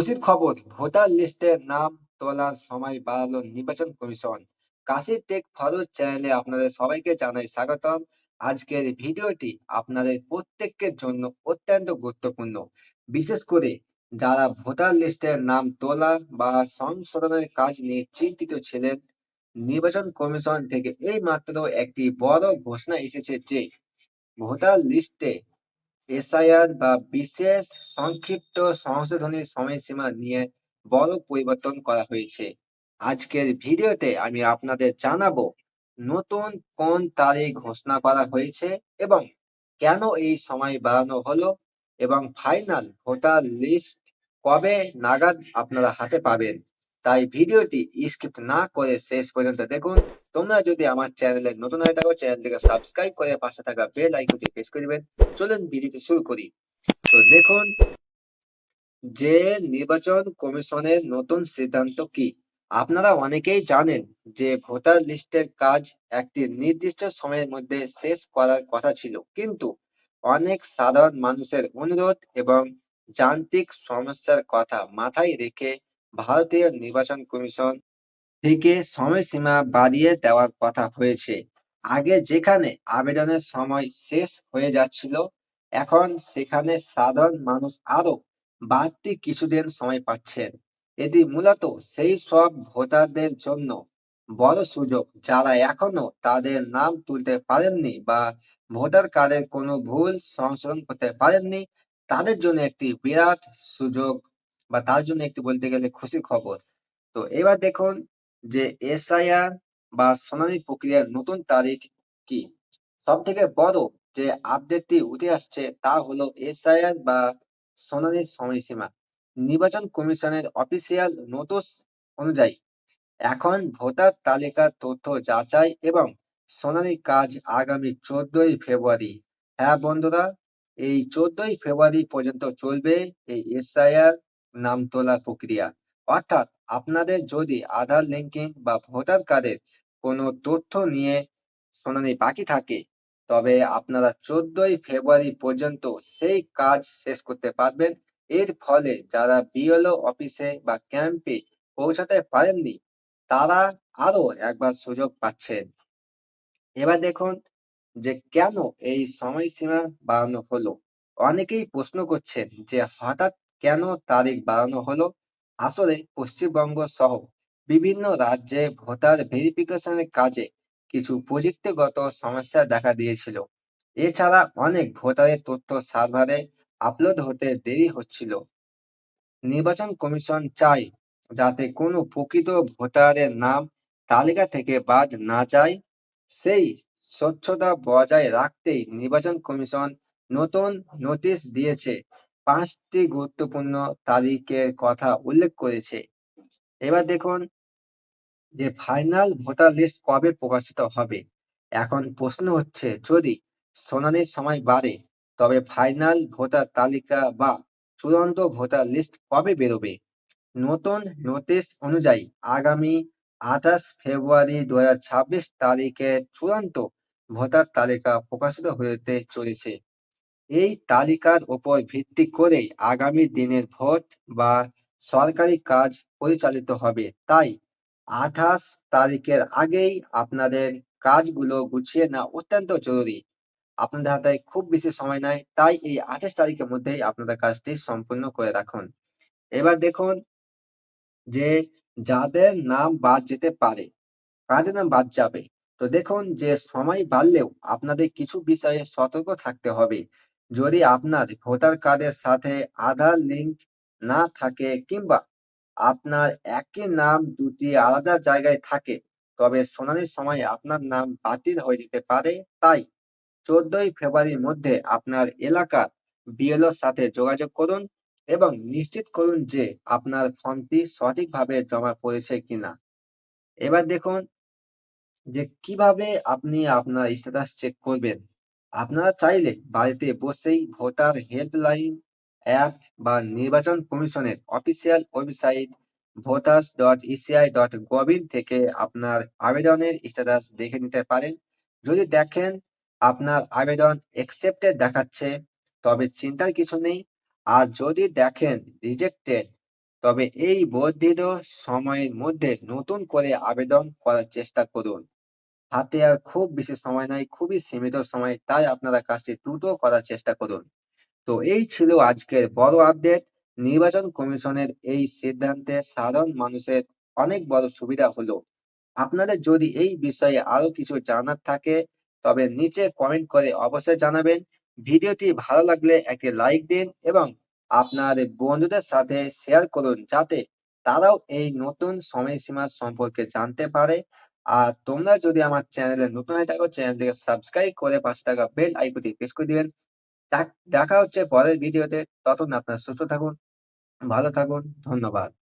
খুশির খবর, ভোটার লিস্টের নাম তোলার সময় বাড়ালো নির্বাচন কমিশন। কাশির টেক ফরজ চ্যানেলে আপনাদের সবাইকে জানাই স্বাগতম। আজকের ভিডিওটি আপনাদের প্রত্যেকের জন্য অত্যন্ত গুরুত্বপূর্ণ। বিশেষ করে যারা ভোটার লিস্টের নাম তোলা বা সংশোধনের কাজ নিয়ে চিন্তিত ছিলেন, নির্বাচন কমিশন থেকে এই মাত্র একটি বড় ঘোষণা এসেছে যে, ভোটার লিস্টে এসআইআর বা বিশেষ সংক্ষিপ্ত সংশোধনের সময়সীমা নিয়ে বড় পরিবর্তন করা হয়েছে। আজকের ভিডিওতে আমি আপনাদের জানাব, নতুন কোন তারিখ ঘোষণা করা হয়েছে এবং কেন এই সময় বাড়ানো হলো এবং ফাইনাল ভোটার লিস্ট কবে নাগাদ আপনারা হাতে পাবেন। তাই ভিডিওটি স্কিপ না করে শেষ পর্যন্ত দেখুন তোমরা যদি আমার চ্যানেলে নতুন হয়ে থাকো, চ্যানেলটিকে সাবস্ক্রাইব করে পাশে থাকা বেল আইকনটি প্রেস করে দিবেন চলুন ভিডিওটি শুরু করি। তো দেখুন, যে নির্বাচন কমিশনের নতুন সিদ্ধান্ত কি? আপনারা অনেকেই জানেন যে ভোটার লিস্টের কাজ একটি নির্দিষ্ট সময়ের মধ্যে শেষ করার কথা ছিল। কিন্তু অনেক সাধারণ মানুষের অনুরোধ এবং যান্ত্রিক সমস্যার কথা মাথায় রেখে ভারতীয় নির্বাচন কমিশন থেকে সময়সীমা বাড়িয়ে দেওয়ার কথা হয়েছে। আগে যেখানে আবেদনের সময় শেষ হয়ে যাচ্ছিল, এখন সেখানে সাধারণ মানুষ আরও বাড়তি কিছুদিন সময় পাচ্ছেন। এটি মূলত সেই সব ভোটারদের জন্য বড় সুযোগ যারা এখনও তাদের নাম তুলতে পারেননি বা ভোটার কার্ডের কোনো ভুল সংশোধন করতে পারেননি, তাদের জন্য একটি বিরাট সুযোগ বা তার জন্য একটি বলতে গেলে খুশি খবর। তো এবার দেখুন যে এসআইআর বা শুনানি প্রক্রিয়ার নতুন তারিখ কি? সব থেকে বড় যে আপডেটটি উঠে আসছে তা হলো এসআইআর বা শুনানির সময়সীমা। নির্বাচন কমিশনের অফিসিয়াল নোটিশ অনুযায়ী, এখন ভোটার তালিকার তথ্য যাচাই এবং শুনানির কাজ আগামী চোদ্দই ফেব্রুয়ারি। হ্যাঁ বন্ধুরা, এই চোদ্দই ফেব্রুয়ারি পর্যন্ত চলবে এই এসআইআর নাম তোলা প্রক্রিয়া। অর্থাৎ আপনাদের যদি আধার লিঙ্কিং বা ভোটার কার্ডের কোনো তথ্য নিয়ে শুনানি বাকি থাকে, তবে আপনারা চোদ্দই ফেব্রুয়ারি পর্যন্ত সেই কাজ শেষ করতে পারবেন। এর ফলে যারা বিএলও অফিসে বা ক্যাম্পে পৌঁছাতে পারেননি, তারা আরও একবার সুযোগ পাচ্ছেন। এবার দেখুন যে কেন এই সময়সীমা বাড়ানো হলো। অনেকেই প্রশ্ন করছেন যে হঠাৎ কেন তারিখ বাড়ানো হলো? আসলে পশ্চিমবঙ্গ সহ বিভিন্ন রাজ্যে ভোটার ভেরিফিকেশনের কাজে কিছু প্রযুক্তিগত সমস্যা দেখা দিয়েছিল। এছাড়া অনেক ভোটারের তথ্য সার্ভারে আপলোড হতে দেরি হচ্ছিল। নির্বাচন কমিশন চাই যাতে কোনো প্রকৃত ভোটারের নাম তালিকা থেকে বাদ না যায়। সেই স্বচ্ছতা বজায় রাখতেই নির্বাচন কমিশন নতুন নোটিশ দিয়েছে। পাঁচটি গুরুত্বপূর্ণ তারিখের কথা উল্লেখ করেছে। এবার দেখুন যে ফাইনাল ভোটার লিস্ট কবে প্রকাশিত হবে? এখন প্রশ্ন হচ্ছে, যদি শুনানির সময় বাড়ে, তবে ফাইনাল ভোটার তালিকা বা চূড়ান্ত ভোটার লিস্ট কবে বেরোবে? নতুন নোটিশ অনুযায়ী আগামী আঠাশ ফেব্রুয়ারি দু তারিখে চূড়ান্ত ভোটার তালিকা প্রকাশিত হতে চলেছে। এই তালিকার উপর ভিত্তি করেই আগামী দিনের ভোট বা সরকারি কাজ পরিচালিত হবে। তাই আঠাশ তারিখের আগেই আপনাদের কাজগুলো গুছিয়ে নেওয়া অত্যন্ত জরুরি। আপনাদের হাতে খুব বেশি সময় নাই, তাই এই আঠাশ তারিখের মধ্যেই আপনাদের কাজটি সম্পূর্ণ করে রাখুন। এবার দেখুন যে যাদের নাম বাদ যেতে পারে, কাদের নাম বাদ যাবে? তো দেখুন যে সময় বাড়লেও আপনাদের কিছু বিষয়ে সতর্ক থাকতে হবে। যদি আপনার ভোটার কার্ডের সাথে আধার লিঙ্ক না থাকে কিংবা আপনার একই নাম দুটি আলাদা জায়গায় থাকে, তবে শুনানির সময় আপনার নাম বাতিল হয়ে যেতে পারে। তাই চোদ্দই ফেব্রুয়ারির মধ্যে আপনার এলাকার বিএলওর সাথে যোগাযোগ করুন এবং নিশ্চিত করুন যে আপনার ফর্মটি সঠিকভাবে জমা পড়েছে কিনা। এবার দেখুন যে কীভাবে আপনি আপনার স্ট্যাটাস চেক করবেন। আপনারা চাইলে বাড়িতে বসেই ভোটার হেল্পলাইন অ্যাপ বা নির্বাচন কমিশনের official website voters dot ECI dot gov in থেকে আপনার আবেদনের স্ট্যাটাস দেখে নিতে পারেন। যদি দেখেন আপনার আবেদন অ্যাকসেপ্টেড দেখাচ্ছে, তবে চিন্তার কিছু নেই। আর যদি দেখেন রিজেক্টেড তবে এই বর্ধিত সময়ের মধ্যে নতুন করে আবেদন করার চেষ্টা করুন। হাতে আর খুব বেশি সময় নাই, খুবই সীমিত সময়, তাই আপনারা কাজটি দ্রুত করার চেষ্টা করুন। তো এই ছিল আজকের বড় আপডেট। নির্বাচন কমিশনের এই সিদ্ধান্তে সাধারণ মানুষের অনেক বড় সুবিধা হলো। আপনাদের যদি এই বিষয়ে আরও কিছু জানার থাকে, তবে নিচে কমেন্ট করে অবশ্যই জানাবেন। ভিডিওটি ভালো লাগলে একটি লাইক দিন এবং আপনার বন্ধুদের সাথে শেয়ার করুন, যাতে তারাও এই নতুন সময়সীমা সম্পর্কে জানতে পারে। আর তোমরা যদি আমার চ্যানেলে নতুন হয়ে থাকো, চ্যানেলটিকে সাবস্ক্রাইব করে পাঁচ টাকা বেল আইকনটি প্রেস করে দিবেন। দেখা হচ্ছে পরের ভিডিওতে। ততক্ষণ আপনারা সুস্থ থাকুন, ভালো থাকুন, ধন্যবাদ।